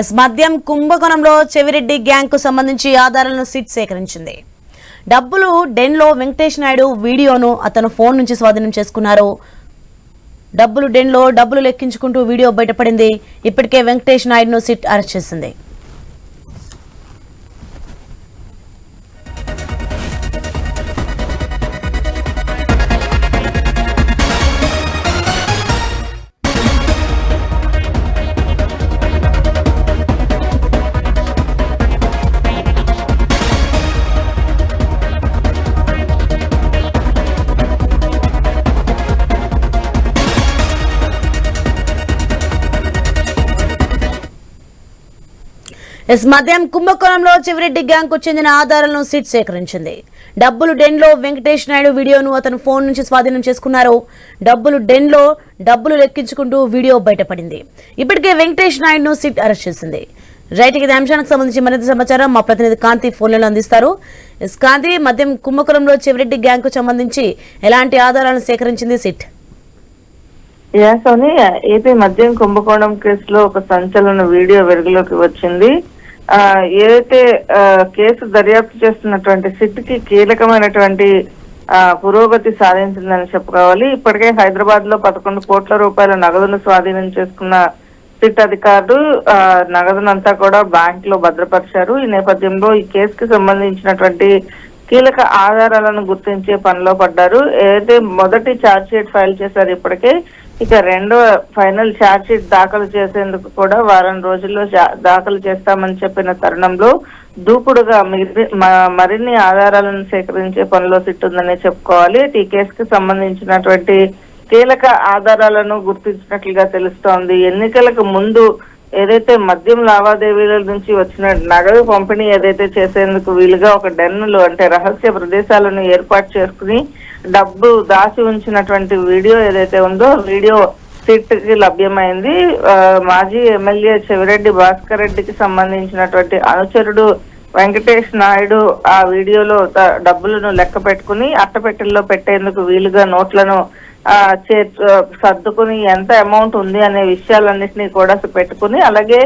Yes మద్యం కుంభకోణంలో చెవిరెడ్డి గ్యాంగ్కు సంబంధించి ఆధారాలను సిట్ సేకరించింది. డబ్బులు డెన్లో వెంకటేష్ నాయుడు వీడియోను అతను ఫోన్ నుంచి స్వాధీనం చేసుకున్నారు. డబ్బులు డెన్లో డబ్బులు లెక్కించుకుంటూ వీడియో బయటపడింది. ఇప్పటికే వెంకటేష్ నాయుడును సిట్ అరెస్ట్ చేసింది. ఎస్ మద్యం కుంభకోణంలో చివరెడ్డి గ్యాంగ్కు చెందిన ఆధారాలను సిట్ సేకరించింది. డబ్బులు డెన్లో వెంకటేష్ నాయుడు వీడియోను అతను ఫోన్ నుంచి స్వాధీనం చేసుకున్నారు. డబ్బులు డెన్లో డబ్బులు లెక్కించుకుంటూ వీడియో బయటపడింది. ఇప్పటికే వెంకటేష్ నాయుడును సిట్ అరెస్ట్ చేసింది. రైట్ ఇక అంశానికి సంబంధించి మరింత సమాచారం మా ప్రతినిధి కాంతి ఫోన్లలో అందిస్తారు. ఎస్ కాంతి మద్యం కుంభకోణంలో చివరెడ్డి గ్యాంగ్కు సంబంధించి ఎలాంటి ఆధారాలను సేకరించింది సిట్? యా ఏపీ మద్యం కుంభకోణం కేసులో ఒక సంచలన వీడియో వెలుగులోకి వచ్చింది. ఏదైతే ఆ, కేసు దర్యాప్తు చేస్తున్నటువంటి సిట్కి కీలకమైనటువంటి ఆ, పురోగతి సాధించిందని చెప్పుకోవాలి. ఇప్పటికే హైదరాబాద్లో పదకొండు కోట్ల రూపాయల నగదును స్వాధీనం చేసుకున్న సిట్ అధికారులు ఆ, నగదునంతా కూడా బ్యాంక్లో భద్రపరిచారు. ఈ నేపథ్యంలో ఈ కేసుకి సంబంధించినటువంటి కీలక ఆధారాలను గుర్తించే పనిలో పడ్డారు. ఏదైతే మొదటి ఛార్జ్ షీట్ ఫైల్ చేశారు ఇప్పటికే ఇక రెండో ఫైనల్ ఛార్జ్ షీట్ దాఖలు చేసేందుకు కూడా వారం రోజుల్లో దాఖలు చేస్తామని చెప్పిన తరుణంలో దూకుడుగా మరిన్ని ఆధారాలను సేకరించే పనిలో సిట్టుందని చెప్పుకోవాలి. ఈ కేసుకి సంబంధించినటువంటి కీలక ఆధారాలను గుర్తించినట్లుగా తెలుస్తోంది. ఎన్నికలకు ముందు ఏదైతే మద్యం లావాదేవీల నుంచి వచ్చిన నగదు పంపిణీ ఏదైతే చేసేందుకు వీలుగా ఒక డెన్నులు అంటే రహస్య ప్రదేశాలను ఏర్పాటు చేసుకుని డబ్బు దాచి ఉంచినటువంటి వీడియో ఏదైతే ఉందో వీడియో సిట్కి లభ్యమైంది మాజీ ఎమ్మెల్యే చెవిరెడ్డి భాస్కర్ రెడ్డికి సంబంధించినటువంటి అనుచరుడు వెంకటేష్ నాయుడు ఆ వీడియోలో డబ్బులను లెక్క పెట్టుకుని అట్టపెట్టెల్లో పెట్టేందుకు వీలుగా నోట్లను సర్దుకుని ఎంత అమౌంట్ ఉంది అనే విషయాలన్నింటినీ కూడా పెట్టుకుని అలాగే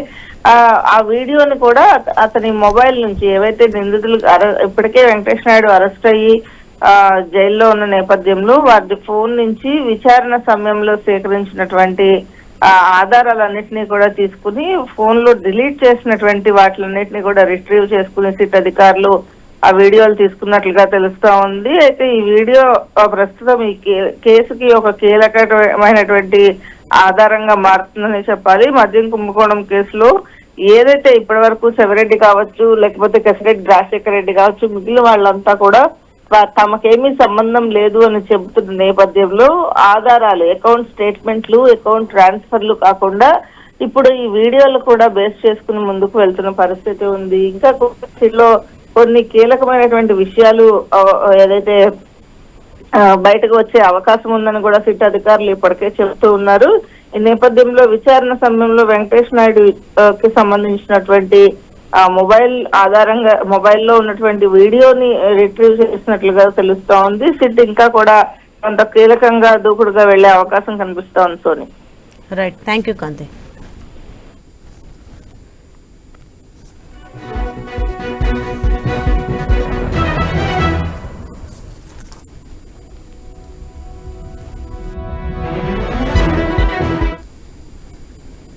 ఆ ఆ వీడియోని కూడా అతని మొబైల్ నుంచి ఏవైతే నిందితులు అరె- ఇప్పటికే వెంకటేష్ నాయుడు అరెస్ట్ అయ్యి ఆ జైల్లో ఉన్న నేపథ్యంలో వారి ఫోన్ నుంచి విచారణ సమయంలో సేకరించినటువంటి ఆధారాలన్నింటినీ కూడా తీసుకుని ఫోన్లో డిలీట్ చేసినటువంటి వాటిలన్నింటినీ కూడా రిట్రీవ్ చేసుకుని సిట్ అధికారులు ఆ వీడియోలు తీసుకున్నట్లుగా తెలుస్తా ఉంది. అయితే ఈ వీడియో ప్రస్తుతం ఈ కేసుకి ఒక కీలకమైనటువంటి ఆధారంగా మారుతుందని చెప్పాలి. మద్యం కుంభకోణం కేసులో ఏదైతే ఇప్పటి వరకు శివరెడ్డి కావచ్చు లేకపోతే కసిరెడ్డి రాజశేఖర రెడ్డి కావచ్చు మిగిలిన వాళ్ళంతా కూడా తమకేమీ సంబంధం లేదు అని చెబుతున్న నేపథ్యంలో ఆధారాలు అకౌంట్ స్టేట్మెంట్లు అకౌంట్ ట్రాన్స్ఫర్లు కాకుండా ఇప్పుడు ఈ వీడియోలు కూడా బేస్ చేసుకుని ముందుకు వెళ్తున్న పరిస్థితి ఉంది. ఇంకా లో కొన్ని కీలకమైనటువంటి విషయాలు ఏదైతే బయటకు వచ్చే అవకాశం ఉందని కూడా సిట్ అధికారులు ఇప్పటికే చెబుతూ ఉన్నారు. ఈ నేపథ్యంలో విచారణ సమయంలో వెంకటేష్ నాయుడు కి సంబంధించినటువంటి మొబైల్ ఆధారంగా మొబైల్లో ఉన్నటువంటి వీడియోని రిట్రీవ్ చేసినట్లుగా తెలుస్తా ఉంది. సిట్ ఇంకా కూడా కొంత కీలకంగా దూకుడుగా వెళ్ళే అవకాశం కనిపిస్తా ఉంది Soni. Right thank you Kanti